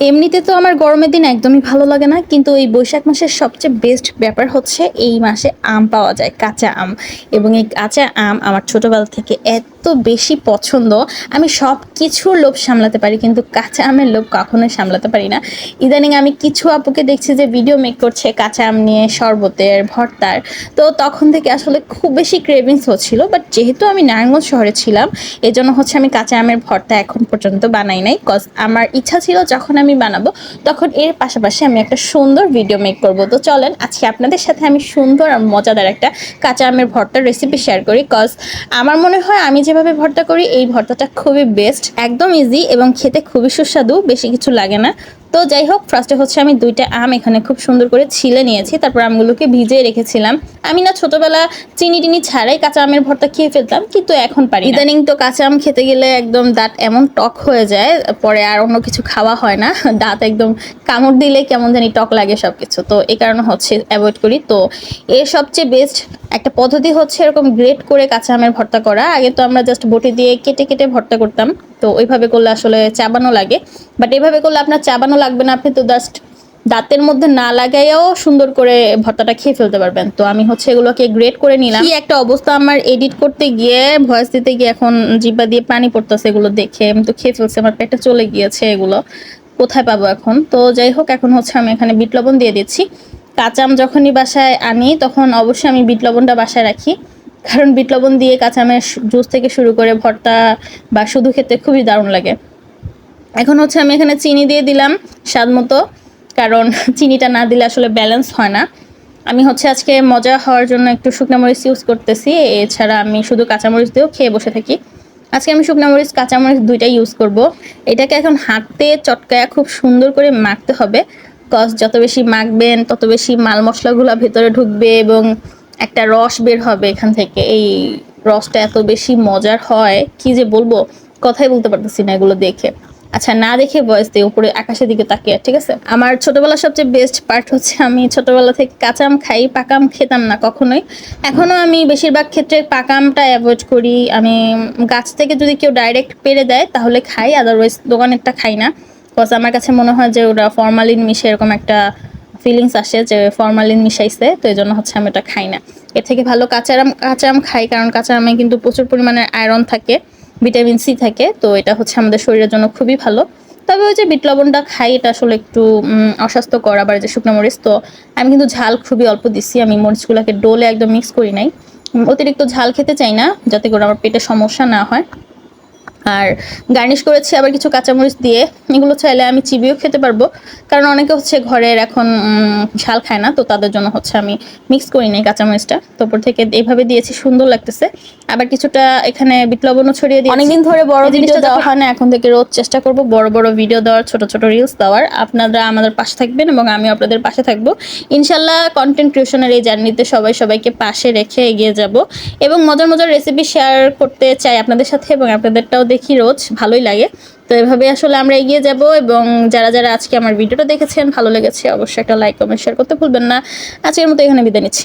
এমনিতে তো আমার গরমের দিন একদমই ভালো লাগে না, কিন্তু এই বৈশাখ মাসের সবচেয়ে বেস্ট ব্যাপার হচ্ছে এই মাসে আম পাওয়া যায়, কাঁচা আম। এবং এই কাঁচা আম আমার ছোটোবেলা থেকে এত বেশি পছন্দ, আমি সব কিছুর লোভ সামলাতে পারি, কিন্তু কাঁচা আমের লোভ কখনোই সামলাতে পারি না। ইদানিং আমি কিছু আপুকে দেখছি যে ভিডিও মেক করছে কাঁচা আম নিয়ে শরবতের, ভর্তার। তো তখন থেকে আসলে খুব বেশি ক্রেভিংস হচ্ছিল বাট যেহেতু আমি নারায়ণগঞ্জ শহরে ছিলাম, এজন্য হচ্ছে আমি কাঁচা আমের ভর্তা এখন পর্যন্ত বানাই নাই কজ আমার ইচ্ছা ছিল যখন আমি বানাবো, তখন এর পাশাপাশি আমি একটা সুন্দর ভিডিও মেক করব। তো চলেন, আজকে আপনাদের সাথে আমি সুন্দর আর মজাদার একটা কাঁচা আমের ভর্তার রেসিপি শেয়ার করি কজ আমার মনে হয় আমি যেভাবে ভর্তা করি, এই ভর্তাটা খুবই বেস্ট একদম ইজি এবং খেতে খুবই সুস্বাদু, বেশি কিছু লাগে না। তো যাই হোক ফার্স্টে হচ্ছে আমি দুইটা আম এখানে খুব সুন্দর করে ছিলে নিয়েছি। তারপর আমগুলোকে ভিজিয়ে রেখেছিলাম। আমি না ছোটবেলা চিনি টিনি ছাড়াই কাঁচা আমের ভর্তা খেয়ে ফেলতাম, কিন্তু এখন পারি ইদানিং তো কাঁচা আম খেতে গেলে একদম দাঁত এমন টক হয়ে যায়, পরে আর অন্য কিছু খাওয়া হয় না। দাঁত একদম কামড় দিলে কেমন জানি টক লাগে সব কিছু তো এই কারণে হচ্ছে অ্যাভয়েড করি। তো এর সবচেয়ে বেস্ট একটা পদ্ধতি হচ্ছে এরকম গ্রেট করে কাঁচা আমের ভর্তা করা। আগে তো আমরা জাস্ট বটি দিয়ে কেটে কেটে ভর্তা করতাম। তো ওইভাবে করলে আসলে চাবানো লাগে। বাট এভাবে করলে আপনার চাবানো লাগবে না, আপনি তো জাস্ট দাঁতের মধ্যে না লাগাইয়াও সুন্দর করে ভর্তাটা খেয়ে ফেলতে পারবেন। তো আমি হচ্ছে এগুলোকে গ্রেট করে নিলাম। কি একটা অবস্থা আমার এডিট করতে গিয়ে ভয়েস দিতে গিয়ে এখন জিব্বা দিয়ে পানি পড়তেছে এগুলো দেখে। আমি তো খেয়ে ফেলছি, আমার পেটে চলে গিয়েছে এগুলো। কোথায় পাবো এখন? তো যাই হোক, এখন হচ্ছে আমি এখানে বিট লবণ দিয়ে দিচ্ছি। কাঁচা আম যখনই বাসায় আনি, তখন অবশ্যই আমি বিট লবণটা বাসায় রাখি। কারণ বিট লবণ দিয়ে কাঁচা আমের জুস থেকে শুরু করে ভর্তা বা শুধু খেতে খুবই দারুণ লাগে। এখন হচ্ছে আমি এখানে চিনি দিয়ে দিলাম স্বাদ মতো, কারণ চিনিটা না দিলে আসলে ব্যালেন্স হয় না। আমি হচ্ছে আজকে মজা হওয়ার জন্য একটু শুকনো মরিচ ইউজ করতেছি, এছাড়া আমি শুধু কাঁচামরিচ দিয়েও খেয়ে বসে থাকি। আজকে আমি শুকনো মরিচ, কাঁচামরিচ দুইটাই ইউজ করব। এটাকে এখন হাতে চটকায়া খুব সুন্দর করে মাখতে হবে। কজ যত বেশি মাখবেন, তত বেশি মাল মশলাগুলো ভেতরে ঢুকবে এবং একটা রস বের হবে এখান থেকে। এই রসটা এত বেশি মজার হয়, কি যে বলব? কথাই বলতে পারতেছি না এগুলো দেখে। আচ্ছা না দেখে বয়স দিয়ে উপরে আকাশের দিকে তাকিয়ে, ঠিক আছে? আমার ছোটবেলার সবচেয়ে বেস্ট পার্ট হচ্ছে আমি ছোটবেলা থেকে কাঁচাম খাই পাকাম খেতাম না কখনোই। এখনও আমি বেশিরভাগ ক্ষেত্রে পাকামটা অ্যাভয়েড করি। আমি গাছ থেকে যদি কেউ ডাইরেক্ট পেরে দেয়, তাহলে খাই আদারওয়াইজ দোকানেরটা খাই না। বিকজ আমার কাছে মনে হয় যে ওরা ফরমালিন মিশে এরকম একটা ফিলিংস আসে যে ফরমালিন মিশাইছে, তো এই জন্য হচ্ছে আমি এটা খাই না। এর থেকে ভালো কাঁচা আম কাঁচা আম খাই, কারণ কাঁচা আমে কিন্তু প্রচুর পরিমাণে আয়রন থাকে ভিটামিন সি থাকে, তো এটা হচ্ছে আমাদের শরীরের জন্য খুবই ভালো। তবে ওই যে বিট লবণটা খাই, এটা আসলে একটু অস্বাস্থ্যকর। আবার যে শুকনো মরিচ, তো আমি কিন্তু ঝাল খুবই অল্প দিচ্ছি আমি মরিচগুলোকে ডোলে একদম মিক্স করি নাই। অতিরিক্ত ঝাল খেতে চাই না, যাতে করে আমার পেটে সমস্যা না হয়। আর গার্নিশ করেছি আবার কিছু কাঁচামরিচ দিয়ে। এগুলো চাইলে আমি চিবিয়েও খেতে পারব। কারণ অনেকে হচ্ছে ঘরের এখন ঝাল খায় না তো তাদের জন্য হচ্ছে আমি মিক্স করি নাই কাঁচামরিচটা। তো উপর থেকে এইভাবে দিয়েছি সুন্দর লাগতেছে। আবার কিছুটা এখানে বিট লবণও ছড়িয়ে দিই অনেকদিন ধরে বড় জিনিসটা দেওয়া হয় না এখন থেকে রোজ চেষ্টা করব বড় বড় ভিডিও দেওয়ার ছোট ছোট রিলস দেওয়ার। আপনারা আমাদের পাশে থাকবেন এবং আমি আপনাদের পাশে থাকব। ইনশাল্লাহ কন্টেন্ট ক্রিয়েশনের এই জার্নিতে সবাই সবাইকে পাশে রেখে এগিয়ে যাব। এবং মজার মজার রেসিপি শেয়ার করতে চাই আপনাদের সাথে এবং আপনাদেরটাও দেখি রোজ, ভালোই লাগে। তো এভাবে আসলে আমরা এগিয়ে যাব এবং যারা যারা আজকে আমার ভিডিওটা দেখেছেন, ভালো লেগেছে অবশ্যই একটা লাইক কমেন্ট শেয়ার করতে ভুলবেন না। আজকের মতো এখানে বিদায় নিচ্ছি।